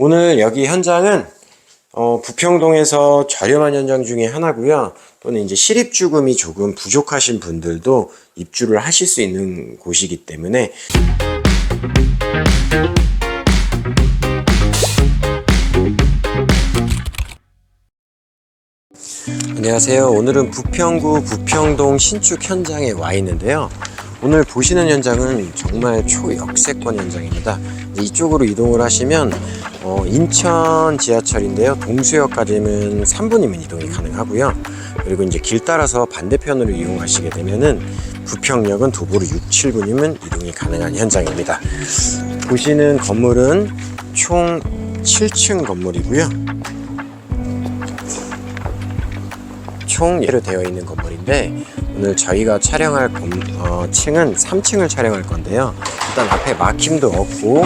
오늘 여기 현장은 어, 부평동에서 저렴한 현장 중에 하나고요. 또는 이제 실입주금이 조금 부족하신 분들도 입주를 하실 수 있는 곳이기 때문에 안녕하세요. 오늘은 부평구 부평동 신축 현장에 와 있는데요. 오늘 보시는 현장은 정말 초역세권 현장입니다. 이쪽으로 이동을 하시면 어, 인천 지하철인데요. 동수역까지는 3분이면 이동이 가능하고요. 그리고 이제 길 따라서 반대편으로 이용하시게 되면은 부평역은 도보로 6, 7분이면 이동이 가능한 현장입니다. 보시는 건물은 총 7층 건물이고요. 총 예로 되어 있는 건물인데 오늘 저희가 촬영할 건, 어, 층은 3층을 촬영할 건데요. 일단 앞에 막힘도 없고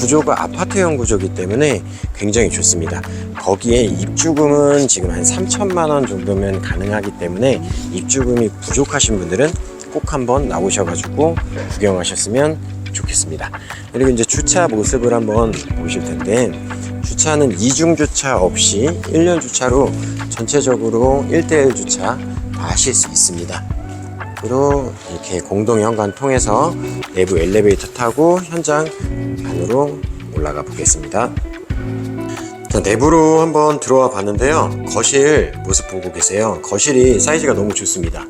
구조가 아파트형 구조이기 때문에 굉장히 좋습니다. 거기에 입주금은 지금 한 3천만 원 정도면 가능하기 때문에 입주금이 부족하신 분들은 꼭 한번 나오셔가지고 구경하셨으면 좋겠습니다. 그리고 이제 주차 모습을 한번 보실 텐데 주차는 이중 주차 없이 1년 주차로 전체적으로 1대1 주차 다 하실 수 있습니다. 그리고 이렇게 공동 현관 통해서 내부 엘리베이터 타고 현장 안으로 올라가 보겠습니다. 자, 내부로 한번 들어와 봤는데요. 거실 모습 보고 계세요. 거실이 사이즈가 너무 좋습니다.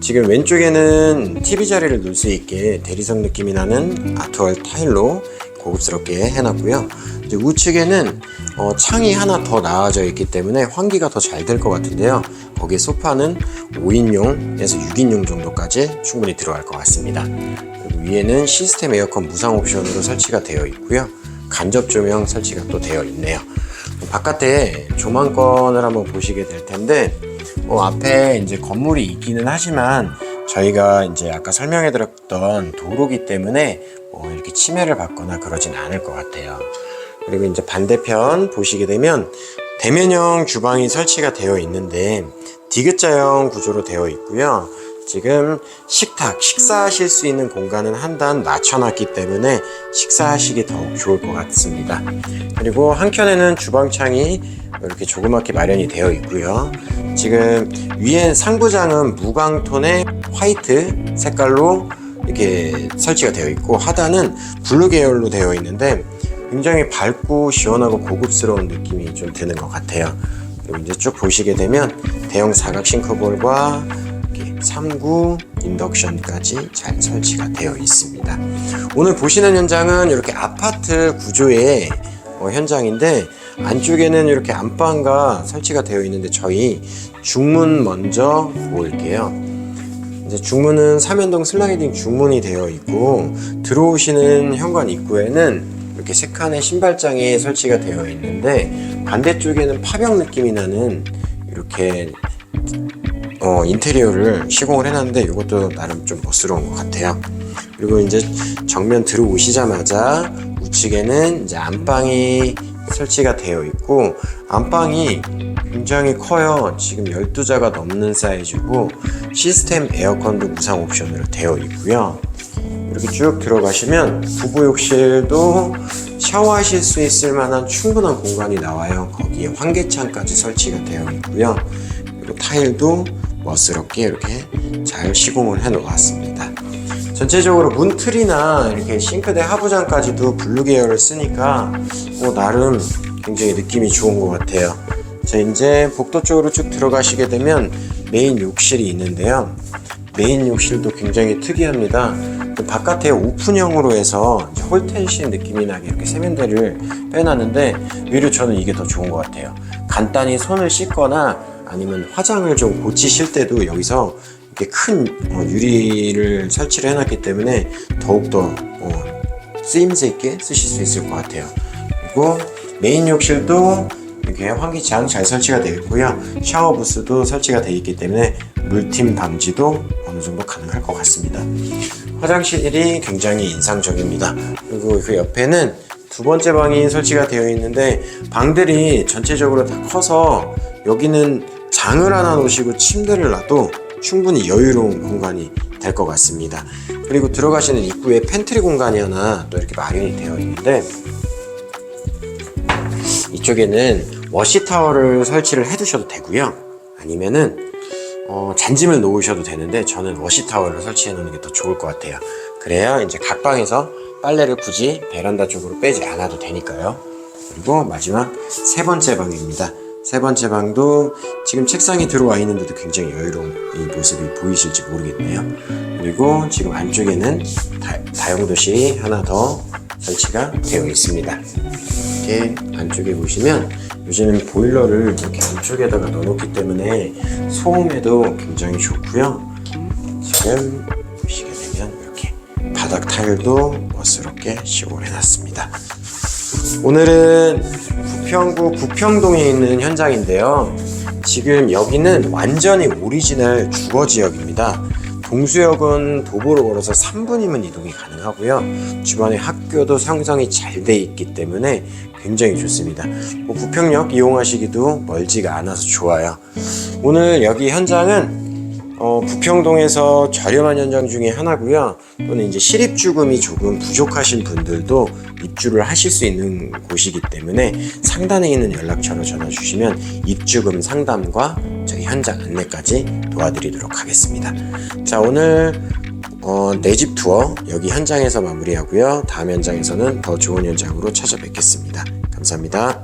지금 왼쪽에는 TV 자리를 놓을 수 있게 대리석 느낌이 나는 아트월 타일로 고급스럽게 해놨고요. 이제 우측에는 어, 창이 하나 더 나와져 있기 때문에 환기가 더 잘 될 것 같은데요. 거기에 소파는 5인용에서 6인용 정도까지 충분히 들어갈 것 같습니다. 위에는 시스템 에어컨 무상 옵션으로 설치가 되어 있고요. 간접 조명 설치가 또 되어 있네요. 바깥에 조망권을 한번 보시게 될 텐데 어, 앞에 이제 건물이 있기는 하지만 저희가 이제 아까 설명해 드렸던 도로기 때문에 뭐 이렇게 침해를 받거나 그러진 않을 것 같아요. 그리고 이제 반대편 보시게 되면 대면형 주방이 설치가 되어 있는데 디귿자형 구조로 되어 있고요. 지금 식탁, 식사하실 수 있는 공간은 한 단 낮춰놨기 때문에 식사하시기 더욱 좋을 것 같습니다. 그리고 한켠에는 주방창이 이렇게 조그맣게 마련이 되어 있고요. 지금 위엔 상부장은 무광톤의 화이트 색깔로 이렇게 설치가 되어 있고 하단은 블루 계열로 되어 있는데 굉장히 밝고 시원하고 고급스러운 느낌이 좀 드는 것 같아요. 그리고 이제 쭉 보시게 되면 대형 사각 싱크볼과 이렇게 3구 인덕션까지 잘 설치가 되어 있습니다. 오늘 보시는 현장은 이렇게 아파트 구조의 어, 현장인데 안쪽에는 이렇게 안방과 설치가 되어 있는데 저희 중문 먼저 보일게요. 이제 중문은 삼연동 슬라이딩 중문이 되어 있고 들어오시는 현관 입구에는 이렇게 세 칸의 신발장이 설치가 되어 있는데 반대쪽에는 파벽 느낌이 나는 이렇게 어, 인테리어를 시공을 해놨는데 이것도 나름 좀 멋스러운 것 같아요. 그리고 이제 정면 들어오시자마자 우측에는 이제 안방이 설치가 되어 있고 안방이 굉장히 커요. 지금 12자가 넘는 사이즈고 시스템 에어컨도 무상 옵션으로 되어 있고요. 이렇게 쭉 들어가시면 부부 욕실도 샤워하실 수 있을 만한 충분한 공간이 나와요. 거기에 환기창까지 설치가 되어 있고요. 그리고 타일도 멋스럽게 이렇게 잘 시공을 해 놓았습니다. 전체적으로 문틀이나 이렇게 싱크대 하부장까지도 블루 계열을 쓰니까 뭐 나름 굉장히 느낌이 좋은 것 같아요. 자 이제 복도 쪽으로 쭉 들어가시게 되면 메인 욕실이 있는데요. 메인 욕실도 굉장히 특이합니다. 그 바깥에 오픈형으로 해서 홀텐신 느낌이 나게 이렇게 세면대를 빼놨는데 오히려 저는 이게 더 좋은 것 같아요. 간단히 손을 씻거나 아니면 화장을 좀 고치실 때도 여기서 이렇게 큰 어, 유리를 설치를 해놨기 때문에 더욱더 어, 쓰임새 있게 쓰실 수 있을 것 같아요. 그리고 메인 욕실도 이렇게 환기창 잘 설치가 되어 있고요. 샤워 부스도 설치가 되어 있기 때문에 물팀 방지도 어느 정도 가능할 것 같습니다. 화장실이 굉장히 인상적입니다. 그리고 그 옆에는 두 번째 방이 설치가 되어 있는데 방들이 전체적으로 다 커서 여기는 장을 하나 놓으시고 침대를 놔도 충분히 여유로운 공간이 될 것 같습니다. 그리고 들어가시는 입구에 팬트리 공간이 하나 또 이렇게 마련이 되어 있는데 이쪽에는 워시타워를 설치를 해두셔도 되고요. 아니면은 어, 잔짐을 놓으셔도 되는데 저는 워시타워를 설치해 놓는 게 더 좋을 것 같아요. 그래야 이제 각 방에서 빨래를 굳이 베란다 쪽으로 빼지 않아도 되니까요. 그리고 마지막 세 번째 방입니다. 세 번째 방도 지금 책상에 들어와 있는데도 굉장히 여유로운 이 모습이 보이실지 모르겠네요. 그리고 지금 안쪽에는 다, 다용도실이 하나 더 설치가 되어 있습니다. 이렇게 안쪽에 보시면 요즘은 보일러를 이렇게 안쪽에다가 넣어놓기 때문에 소음에도 굉장히 좋고요. 지금 보시게 되면 이렇게 바닥 타일도 멋스럽게 시공을 해놨습니다. 오늘은 부평구 부평동에 있는 현장인데요. 지금 여기는 완전히 오리지널 주거 지역입니다. 동수역은 도보로 걸어서 3분이면 이동이 가능하고요. 주변에 학교도 형성이 잘 돼 있기 때문에 굉장히 좋습니다. 뭐 부평역 이용하시기도 멀지가 않아서 좋아요. 오늘 여기 현장은 어, 부평동에서 저렴한 현장 중에 하나고요. 또는 이제 실입 주금이 조금 부족하신 분들도 입주를 하실 수 있는 곳이기 때문에 상단에 있는 연락처로 전화 주시면 입주금 상담과 저희 현장 안내까지 도와드리도록 하겠습니다. 자 오늘 어, 내집 투어 여기 현장에서 마무리하고요. 다음 현장에서는 더 좋은 현장으로 찾아뵙겠습니다. 감사합니다.